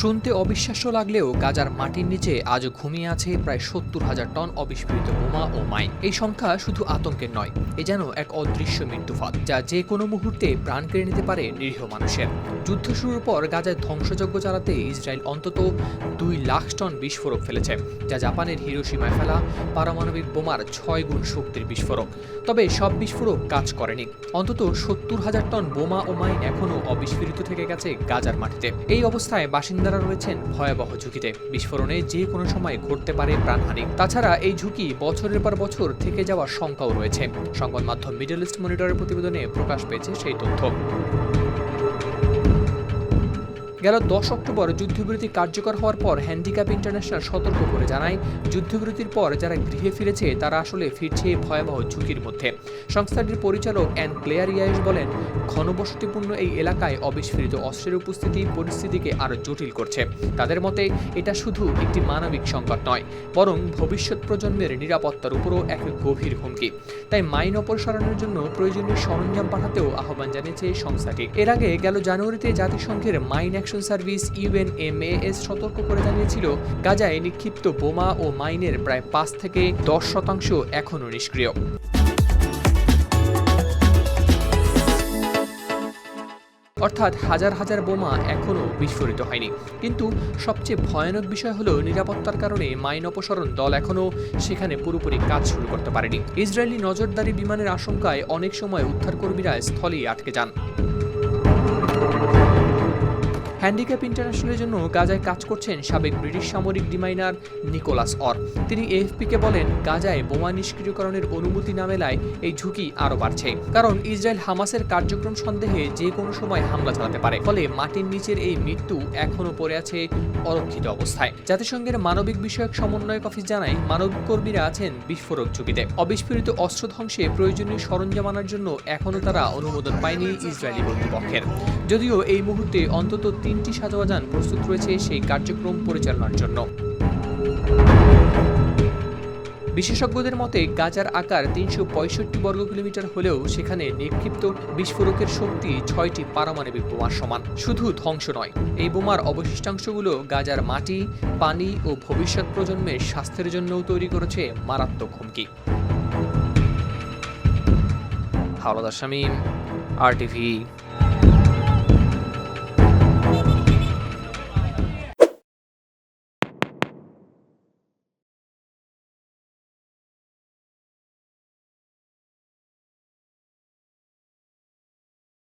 শুনতে অবিশ্বাস্য লাগলেও গাজার মাটির নিচে আজও ঘুমিয়ে আছে প্রায় সত্তর হাজার টন অবিস্ফোরিত বোমা ও মাইন। এই সংখ্যা শুধু আতঙ্কের নয়, এ যেন এক অদৃশ্য মৃত্যুফাত যা যে কোনো মুহূর্তে প্রাণ কেড়ে নিতে পারে নিরীহ মানুষের। যুদ্ধ শুরুর পর গাজায় ধ্বংসযজ্ঞ চালাতে ইসরায়েল অন্তত দুই লাখ টন বিস্ফোরক ফেলেছে, যা জাপানের হিরোসীমায় ফেলা পারমাণবিক বোমার ছয় গুণ শক্তির বিস্ফোরক। তবে সব বিস্ফোরক কাজ করেনি। অন্তত সত্তর হাজার টন বোমা ও মাইন এখনও অবিস্ফোরিত থেকে গেছে গাজার মাটিতে। এই অবস্থায় বাসিন্দারা রয়েছেন ভয়াবহ ঝুঁকিতে। বিস্ফোরণে যে কোনো সময় ঘটতে পারে প্রাণহানি। তাছাড়া এই ঝুঁকি বছরের পর বছর থেকে যাওয়ার শঙ্কাও রয়েছে। সংবাদ মাধ্যম মিডল ইস্ট মনিটরের প্রতিবেদনে প্রকাশ পেয়েছে সেই তথ্য। গেল দশ অক্টোবর যুদ্ধবিরতি কার্যকর হওয়ার পর হ্যান্ডিক্যাপ ইন্টারন্যাশনাল সতর্ক করে জানায়, যুদ্ধবিরতির পর যারা গৃহে ফিরেছে, তারা আসলে ফিরছে ভয়াবহ ঝুঁকির মধ্যে। সংস্থাটির পরিচালক অ্যান ক্লেয়ার ইয়াস বলেন, ঘনবসতিপূর্ণ এই এলাকায় অবিস্ফোরিত অস্ত্রের উপস্থিতি পরিস্থিতিকে আরও জটিল করছে। তাদের মতে, এটা শুধু একটি মানবিক সংকট নয়, বরং ভবিষ্যৎ প্রজন্মের নিরাপত্তার উপরও এক গভীর হুমকি। তাই মাইন অপসারণের জন্য প্রয়োজনীয় সরঞ্জাম পাঠাতেও আহ্বান জানিয়েছে সংস্থাটি। এর আগে গেল জানুয়ারিতে জাতিসংঘের মাইন অ্যাকশন সার্ভিস ইউএনএমএএস সতর্ক করে জানিয়েছিল, গাজায় নিক্ষিপ্ত বোমা ও মাইনের প্রায় পাঁচ থেকে দশ শতাংশ এখনও নিষ্ক্রিয়। অর্থাৎ হাজার হাজার বোমা এখনও বিস্ফোরিত হয়নি। কিন্তু সবচেয়ে ভয়ানক বিষয় হলো নিরাপত্তার কারণে মাইন অপসারণ দল এখনও সেখানে পুরোপুরি কাজ শুরু করতে পারেনি। ইসরায়েলি নজরদারি বিমানের আশঙ্কায় অনেক সময় উদ্ধারকর্মীরা স্থলেই আটকে যান। হ্যান্ডিক্যাপ ইন্টারন্যাশনালের জন্য গাজায় কাজ করছেন সাবেক ব্রিটিশ সামরিক ডিমাইনার নিকোলাস অর। তিনি এএফপিকে বলেন, গাজায় বোমা নিষ্ক্রিয়করণের অনুমতি না মেলায় এই ঝুঁকি আরও বাড়ছে। কারণ ইসরায়েল হামাসের কার্যক্রম সন্দেহে যে কোনো সময় হামলা চালাতে পারে। ফলে মাটির নিচের এই মৃত্যু এখনও পড়ে আছে অরক্ষিত অবস্থায়। জাতিসংঘের মানবিক বিষয়ক সমন্বয়ক অফিস জানায় মানবিক কর্মীরা আছেন বিস্ফোরক ঝুঁকিতে। অবিস্ফোরিত অস্ত্র ধ্বংসে প্রয়োজনীয় সরঞ্জাম আনার জন্য এখনও তারা অনুমোদন পায়নি ইসরায়েলি কর্তৃপক্ষের। যদিও এই মুহূর্তে অন্তত তিনটি সাজোয়া যান। প্রস্তুত রয়েছে সেই কার্যক্রম পরিচালনার জন্য। বিশেষজ্ঞদের মতে, গাজার আকার তিনশো পঁয়ষট্টি বর্গ কিলোমিটার হলেও সেখানে নিক্ষিপ্ত বিস্ফোরকের শক্তি ছয়টি পারমাণবিক বোমার সমান। শুধু ধ্বংস নয়, এই বোমার অবশিষ্টাংশগুলো গাজার মাটি, পানি ও ভবিষ্যৎ প্রজন্মের স্বাস্থ্যের জন্যও তৈরি করেছে মারাত্মক হুমকি। হাওলাদার শামীম আর টিভি